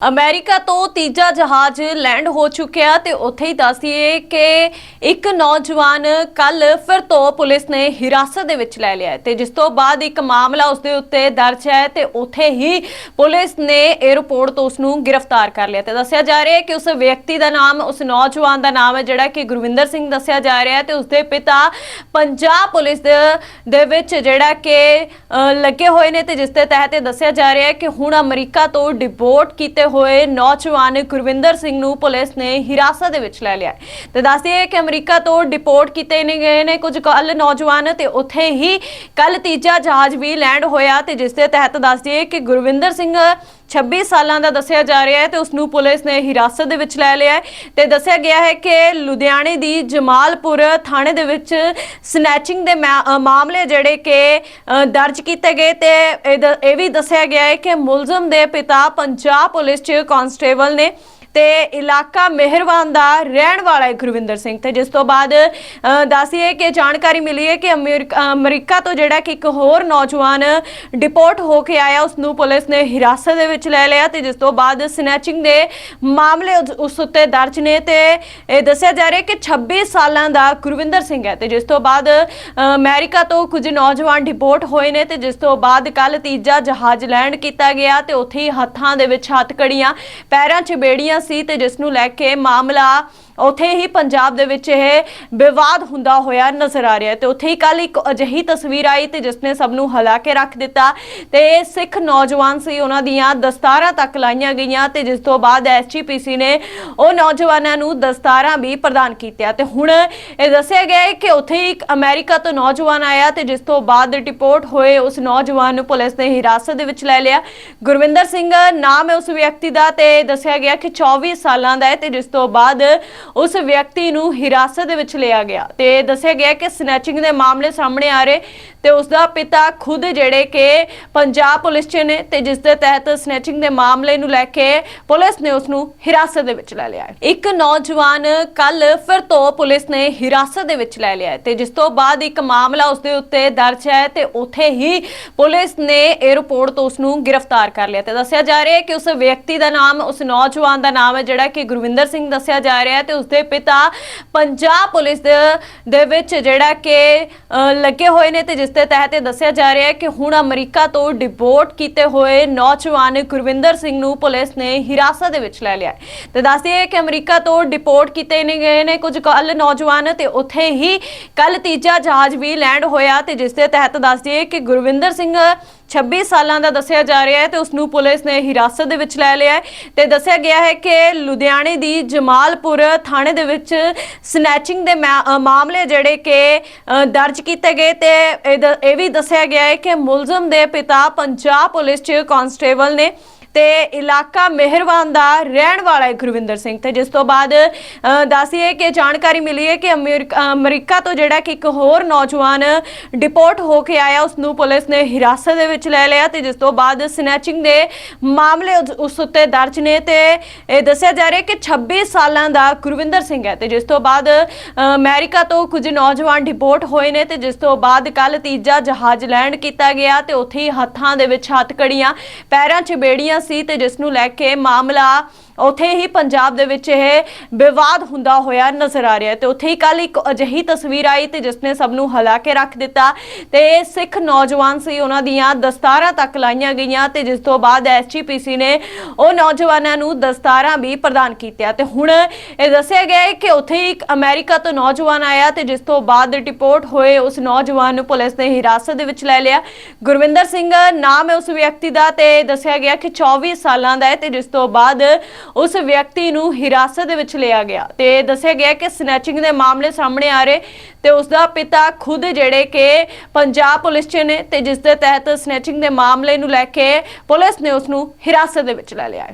America ਤੋਂ ਤੀਜਾ ਜਹਾਜ਼ ਲੈਂਡ ਹੋ ਚੁੱਕਿਆ ਤੇ ਉੱਥੇ ਹੀ ਦੱਸਦੀਏ ਕਿ ਇੱਕ ਨੌਜਵਾਨ ਕੱਲ ਫਿਰ ਤੋਂ ਪੁਲਿਸ ਨੇ ਹਿਰਾਸਤ ਦੇ ਵਿੱਚ ਲੈ ਲਿਆ ਹੈ ਤੇ ਜਿਸ ਤੋਂ ਬਾਅਦ ਇੱਕ ਮਾਮਲਾ ਉਸ ਦੇ ਉੱਤੇ ਦਰਜ ਹੈ ਤੇ ਉੱਥੇ ਹੀ ਪੁਲਿਸ ਨੇ 에ਅਰਪੋਰਟ ਤੋਂ ਉਸ ਨੂੰ ਗ੍ਰਿਫਤਾਰ ਕਰ ਲਿਆ ਤੇ ਦੱਸਿਆ ਜਾ ਰਿਹਾ ਹੈ ਕਿ ਉਸ ਵਿਅਕਤੀ ਦਾ ਨਾਮ, ਉਸ ਨੌਜਵਾਨ ਦਾ ਨਾਮ ਹੈ ਜਿਹੜਾ ਕਿ ਗੁਰਵਿੰਦਰ ਸਿੰਘ ਦੱਸਿਆ ਜਾ ਰਿਹਾ ਹੈ ਤੇ ਉਸ ਦੇ ਪਿਤਾ ਪੰਜਾਬ ਪੁਲਿਸ ਦੇ ਵਿੱਚ ਜਿਹੜਾ ਕਿ ਲੱਗੇ ਹੋਏ ਨੇ ਤੇ ਜਿਸ ਦੇ ਤਹਿਤ ਇਹ ਦੱਸਿਆ ਜਾ ਰਿਹਾ ਹੈ ਕਿ ਹੁਣ ਅਮਰੀਕਾ ਤੋਂ ਡਿਪੋਰਟ ਕੀਤੇ ਹੋਏ ਨੌਜਵਾਨ ਗੁਰਵਿੰਦਰ ਸਿੰਘ ਨੂੰ ਪੁਲਿਸ ਨੇ ਹਿਰਾਸਤ ਦੇ ਵਿੱਚ ਲੈ ਲਿਆ ਤੇ ਦੱਸਦੇ ਕਿ ਅਮਰੀਕਾ ਤੋਂ ਡਿਪੋਰਟ ਕੀਤੇ ਨੇ ਗਏ ਨੇ ਕੁਝ ਕੱਲ ਨੌਜਵਾਨ ਤੇ ਉੱਥੇ ਹੀ ਕੱਲ ਤੀਜਾ ਜਹਾਜ਼ ਵੀ ਲੈਂਡ ਹੋਇਆ ਤੇ ਜਿਸ ਦੇ ਤਹਿਤ ਦੱਸਦੇ ਕਿ ਗੁਰਵਿੰਦਰ ਸਿੰਘ 26 ਸਾਲਾਂ ਦਾ ਦੱਸਿਆ ਜਾ ਰਿਹਾ ਹੈ ਤੇ ਉਸ ਨੂੰ ਪੁਲਿਸ ਨੇ ਹਿਰਾਸਤ ਦੇ ਵਿੱਚ ਲੈ ਲਿਆ ਹੈ ਤੇ ਦੱਸਿਆ ਗਿਆ ਹੈ ਕਿ ਲੁਧਿਆਣੇ ਦੀ ਜਮਾਲਪੁਰ ਥਾਣੇ ਦੇ ਵਿੱਚ ਸਨੈਚਿੰਗ ਦੇ ਮਾ- ਮਾਮਲੇ ਜਿਹੜੇ ਕਿ ਦਰਜ ਕੀਤੇ ਗਏ ਤੇ ਇਹ ਦ- ਇਹ ਵੀ ਦੱਸਿਆ ਗਿਆ ਹੈ ਕਿ ਮੁਲਜ਼ਮ ਦੇ ਪਿਤਾ ਪੰਜਾਬ ਪੁਲਿਸ 'ਚ ਕਾਂਸਟੇਬਲ ਨੇ ਤੇ ਇਲਾਕਾ ਮਿਹਰਵਾਨ ਦਾ ਰਹਿਣ ਵਾਲਾ ਹੈ ਗੁਰਵਿੰਦਰ ਸਿੰਘ ਤੇ ਜਿਸ ਤੋਂ ਬਾਅਦ ਅ, ਕਿ ਜਾਣਕਾਰੀ ਮਿਲੀ ਹੈ ਕਿ ਅਮਰੀਕ- ਅਮਰੀਕਾ ਤੋਂ ਜਿਹੜਾ ਕਿ ਇੱਕ ਹੋਰ ਨੌਜਵਾਨ ਡਿਪੋਰਟ ਹੋ ਕੇ ਆਇਆ ਉਸ ਨੂੰ ਪੁਲਿਸ ਨੇ ਹਿਰਾਸਤ ਦੇ ਵਿੱਚ ਲੈ ਲਿਆ ਤੇ ਜਿਸ ਤੋਂ ਬਾਅਦ ਸਨੈਚਿੰਗ ਦੇ ਮਾਮਲੇ ਉਸ- ਉਸ ਉੱਤੇ ਦਰਜ ਨੇ ਤੇ ਇਹ ਦੱਸਿਆ ਜਾ ਰਿਹਾ ਕਿ 26 ਸਾਲਾਂ ਦਾ ਗੁਰਵਿੰਦਰ ਸਿੰਘ ਹੈ ਤੇ ਜਿਸ ਤੋਂ ਬਾਅਦ ਅ, ਅਮਰੀਕਾ ਤੋਂ ਕੁਝ ਨੌਜਵਾਨ ਡਿਪੋਰਟ ਹੋਏ ਨੇ ਤੇ ਜਿਸ ਤੋਂ ਬਾਅਦ ਕੱਲ ਤੀਜਾ ਜਹਾਜ਼ ਲੈਂਡ ਕੀਤਾ ਗਿਆ ਤੇ ਉੱਥੇ ਹੀ ਹੱਥਾਂ ਦੇ ਵਿੱਚ ਹੱਥਕੜੀਆਂ ਪੈਰਾਂ 'ਚ ਬੇੜੀਆਂ ਸੀ ਤੇ ਜਿਸ ਨੂੰ ਲੈ ਕੇ ਮਾਮਲਾ ਉੱਥੇ ਹੀ ਪੰਜਾਬ ਦੇ ਵਿੱਚ ਇਹ ਵਿਵਾਦ ਹੁੰਦਾ ਹੋਇਆ ਨਜ਼ਰ ਆ ਰਿਹਾ ਹੈ ਤੇ ਉੱਥੇ ਹੀ ਕੱਲ ਇੱਕ ਅਜਿਹੀ ਤਸਵੀਰ ਆਈ ਤੇ ਜਿਸ ਨੇ ਸਭ ਨੂੰ ਹਿਲਾ ਕੇ ਰੱਖ ਦਿੱਤਾ ਤੇ ਸਿੱਖ ਨੌਜਵਾਨ ਸੀ, ਉਹਨਾਂ ਦੀਆਂ ਦਸਤਾਰਾਂ ਤੱਕ ਲਾਈਆਂ ਗਈਆਂ ਤੇ ਜਿਸ ਤੋਂ ਬਾਅਦ ਐਸਜੀਪੀਸੀ ਨੇ ਉਹ ਨੌਜਵਾਨਾਂ ਨੂੰ ਦਸਤਾਰਾਂ ਵੀ ਪ੍ਰਦਾਨ ਕੀਤੀਆਂ ਤੇ ਹੁਣ ਇਹ ਦੱਸਿਆ ਗਿਆ ਹੈ ਕਿ ਉੱਥੇ ਹੀ ਇੱਕ ਅਮਰੀਕਾ ਤੋਂ ਨੌਜਵਾਨ ਆਇਆ ਤੇ ਜਿਸ ਤੋਂ ਬਾਅਦ ਰਿਪੋਰਟ ਹੋਏ, ਉਸ ਨੌਜਵਾਨ ਨੂੰ ਪੁਲਿਸ ਨੇ ਹਿਰਾਸਤ ਦੇ ਵਿੱਚ ਲੈ ਲਿਆ। ਗੁਰਵਿੰਦਰ ਸਿੰਘ, ਨਾਮ ਹੈ ਉਸ ਵਿਅਕਤੀ ਦਾ ਤੇ ਦੱਸਿਆ ਗਿਆ ਕਿ 24 ਸਾਲਾਂ ਦਾ ਹੈ ਤੇ ਜਿਸ ਤੋਂ ਬਾਅਦ ਉਸ ਵਿਅਕਤੀ ਨੂੰ ਹਿਰਾਸਤ ਦੇ ਵਿੱਚ ਲਿਆ ਗਿਆ ਤੇ ਦੱਸਿਆ ਗਿਆ ਕਿ ਸਨੈਚਿੰਗ ਦੇ ਮਾਮਲੇ ਸਾਹਮਣੇ ਆ ਰਹੇ ਤੇ ਉਸ ਦਾ ਪਿਤਾ ਖੁਦ ਜਿਹੜੇ ਕਿ ਪੰਜਾਬ ਪੁਲਿਸ 'ਚ ਨੇ ਤੇ ਜਿਸ ਦੇ ਤਹਿਤ ਸਨੈਚਿੰਗ ਦੇ ਮਾਮਲੇ ਨੂੰ ਲੈ ਕੇ ਪੁਲਿਸ ਨੇ ਉਸ ਨੂੰ ਹਿਰਾਸਤ ਦੇ ਵਿੱਚ ਲੈ ਲਿਆ ਇੱਕ ਨੌਜਵਾਨ ਕੱਲ ਫਿਰ ਤੋਂ ਪੁਲਿਸ ਨੇ ਹਿਰਾਸਤ ਦੇ ਵਿੱਚ ਲੈ ਲਿਆ ਤੇ ਜਿਸ ਤੋਂ ਬਾਅਦ ਇੱਕ ਮਾਮਲਾ ਉਸ ਦੇ ਉੱਤੇ ਦਰਜ ਹੈ ਤੇ ਉੱਥੇ ਹੀ ਪੁਲਿਸ ਨੇ 에ਅਰਪੋਰਟ ਤੋਂ ਉਸ ਨੂੰ ਗ੍ਰਿਫਤਾਰ ਕਰ ਲਿਆ ਤੇ ਦੱਸਿਆ ਜਾ ਰਿਹਾ ਹੈ ਕਿ ਉਸ ਵਿਅਕਤੀ ਦਾ ਨਾਮ, ਉਸ ਨੌਜਵਾਨ ਦਾ ਨਾਮ ਹੈ ਜਿਹੜਾ ਕਿ ਗੁਰਵਿੰਦਰ ਸਿੰਘ ਦੱਸਿਆ ਜਾ ਰਿਹਾ ਹੈ ਤੇ ਉਸ ਪਿਤਾ ਪੰਜਾਬ ਪੁਲਿਸ ਦੇ ਵਿੱਚ ਜਿਹੜਾ ਕਿ ਲੱਗੇ ਹੋਏ ਨੇ ਤੇ ਜਿਸ ਦੇ ਤਹਿਤ ਇਹ ਦੱਸਿਆ ਜਾ ਰਿਹਾ ਹੈ ਕਿ ਹੁਣ ਅਮਰੀਕਾ ਤੋਂ ਡਿਪੋਰਟ ਕੀਤੇ ਹੋਏ ਨੌਜਵਾਨ ਗੁਰਵਿੰਦਰ ਸਿੰਘ ਨੂੰ ਪੁਲਿਸ ਨੇ ਹਿਰਾਸਤ ਦੇ ਵਿੱਚ ਲੈ ਲਿਆ ਤੇ ਦੱਸਦੇ ਕਿ ਅਮਰੀਕਾ ਤੋਂ ਡਿਪੋਰਟ ਕੀਤੇ ਨੇ ਗਏ ਨੇ ਕੁਝ ਕੱਲ ਨੌਜਵਾਨ ਤੇ ਉੱਥੇ ਹੀ ਕੱਲ ਤੀਜਾ ਜਹਾਜ਼ ਵੀ ਲੈਂਡ ਹੋਇਆ ਤੇ ਜਿਸ ਦੇ ਤਹਿਤ ਦੱਸਦੇ ਕਿ ਗੁਰਵਿੰਦਰ ਸਿੰਘ 26 ਸਾਲਾਂ ਦਾ ਦੱਸਿਆ ਜਾ ਰਿਹਾ ਹੈ ਤੇ ਉਸ ਨੂੰ ਪੁਲਿਸ ਨੇ ਹਿਰਾਸਤ ਦੇ ਵਿੱਚ ਲੈ ਲਿਆ ਹੈ ਤੇ ਦੱਸਿਆ ਗਿਆ ਹੈ ਕਿ ਲੁਧਿਆਣੇ ਦੀ ਜਮਾਲਪੁਰ ਥਾਣੇ ਦੇ ਵਿੱਚ ਸਨੈਚਿੰਗ ਦੇ ਮਾ- ਮਾਮਲੇ ਜਿਹੜੇ ਕਿ ਦਰਜ ਕੀਤੇ ਗਏ ਤੇ ਇਹ ਦ- ਇਹ ਵੀ ਦੱਸਿਆ ਗਿਆ ਹੈ ਕਿ ਮੁਲਜ਼ਮ ਦੇ ਪਿਤਾ ਪੰਜਾਬ ਪੁਲਿਸ 'ਚ ਕਾਂਸਟੇਬਲ ਨੇ ਤੇ ਇਲਾਕਾ ਮਿਹਰਵਾਨ ਦਾ ਰਹਿਣ ਵਾਲਾ ਹੈ ਗੁਰਵਿੰਦਰ ਸਿੰਘ ਤੇ ਜਿਸ ਤੋਂ ਬਾਅਦ ਅ, ਕਿ ਜਾਣਕਾਰੀ ਮਿਲੀ ਹੈ ਕਿ ਅਮਰੀਕ- ਅਮਰੀਕਾ ਤੋਂ ਜਿਹੜਾ ਕਿ ਇੱਕ ਹੋਰ ਨੌਜਵਾਨ ਡਿਪੋਰਟ ਹੋ ਕੇ ਆਇਆ ਉਸ ਨੂੰ ਪੁਲਿਸ ਨੇ ਹਿਰਾਸਤ ਦੇ ਵਿੱਚ ਲੈ ਲਿਆ ਤੇ ਜਿਸ ਤੋਂ ਬਾਅਦ ਸਨੈਚਿੰਗ ਦੇ ਮਾਮਲੇ ਉਸ- ਉਸ ਉੱਤੇ ਦਰਜ ਨੇ ਤੇ ਇਹ ਦੱਸਿਆ ਜਾ ਰਿਹਾ ਕਿ 26 ਸਾਲਾਂ ਦਾ ਗੁਰਵਿੰਦਰ ਸਿੰਘ ਹੈ ਤੇ ਜਿਸ ਤੋਂ ਬਾਅਦ ਅ, ਅਮਰੀਕਾ ਤੋਂ ਕੁਝ ਨੌਜਵਾਨ ਡਿਪੋਰਟ ਹੋਏ ਨੇ ਤੇ ਜਿਸ ਤੋਂ ਬਾਅਦ ਕੱਲ ਤੀਜਾ ਜਹਾਜ਼ ਲੈਂਡ ਕੀਤਾ ਗਿਆ ਤੇ ਉੱਥੇ ਹੀ ਹੱਥਾਂ ਦੇ ਵਿੱਚ ਹੱਥਕੜੀਆਂ ਪੈਰਾਂ 'ਚ ਬੇੜੀਆਂ ਸੀ ਤੇ ਜਿਸ ਨੂੰ ਲੈ ਕੇ ਮਾਮਲਾ ਉੱਥੇ ਹੀ ਪੰਜਾਬ ਦੇ ਵਿੱਚ ਇਹ ਵਿਵਾਦ ਹੁੰਦਾ ਹੋਇਆ ਨਜ਼ਰ ਆ ਰਿਹਾ ਹੈ ਤੇ ਉੱਥੇ ਹੀ ਕੱਲ ਇੱਕ ਅਜਿਹੀ ਤਸਵੀਰ ਆਈ ਤੇ ਜਿਸ ਨੇ ਸਭ ਨੂੰ ਹਿਲਾ ਕੇ ਰੱਖ ਦਿੱਤਾ ਤੇ ਸਿੱਖ ਨੌਜਵਾਨ ਸੀ, ਉਹਨਾਂ ਦੀਆਂ ਦਸਤਾਰਾਂ ਤੱਕ ਲਾਈਆਂ ਗਈਆਂ ਤੇ ਜਿਸ ਤੋਂ ਬਾਅਦ ਐਸਜੀਪੀਸੀ ਨੇ ਉਹ ਨੌਜਵਾਨਾਂ ਨੂੰ ਦਸਤਾਰਾਂ ਵੀ ਪ੍ਰਦਾਨ ਕੀਤੀਆਂ ਤੇ ਹੁਣ ਇਹ ਦੱਸਿਆ ਗਿਆ ਹੈ ਕਿ ਉੱਥੇ ਹੀ ਇੱਕ ਅਮਰੀਕਾ ਤੋਂ ਨੌਜਵਾਨ ਆਇਆ ਤੇ ਜਿਸ ਤੋਂ ਬਾਅਦ ਰਿਪੋਰਟ ਹੋਏ, ਉਸ ਨੌਜਵਾਨ ਨੂੰ ਪੁਲਿਸ ਨੇ ਹਿਰਾਸਤ ਦੇ ਵਿੱਚ ਲੈ ਲਿਆ। ਗੁਰਵਿੰਦਰ ਸਿੰਘ, ਨਾਮ ਹੈ ਉਸ ਵਿਅਕਤੀ ਦਾ ਤੇ ਦੱਸਿਆ ਗਿਆ ਕਿ 24 ਸਾਲਾਂ ਦਾ ਹੈ ਤੇ ਜਿਸ ਤੋਂ ਬਾਅਦ ਉਸ ਵਿਅਕਤੀ ਨੂੰ ਹਿਰਾਸਤ ਦੇ ਵਿੱਚ ਲਿਆ ਗਿਆ ਤੇ ਦੱਸਿਆ ਗਿਆ ਕਿ ਸਨੈਚਿੰਗ ਦੇ ਮਾਮਲੇ ਸਾਹਮਣੇ ਆ ਰਹੇ ਤੇ ਉਸ ਦਾ ਪਿਤਾ ਖੁਦ ਜਿਹੜੇ ਕਿ ਪੰਜਾਬ ਪੁਲਿਸ 'ਚ ਨੇ ਤੇ ਜਿਸ ਦੇ ਤਹਿਤ ਸਨੈਚਿੰਗ ਦੇ ਮਾਮਲੇ ਨੂੰ ਲੈ ਕੇ ਪੁਲਿਸ ਨੇ ਉਸ ਨੂੰ ਹਿਰਾਸਤ ਦੇ ਵਿੱਚ ਲੈ ਲਿਆ ਹੈ।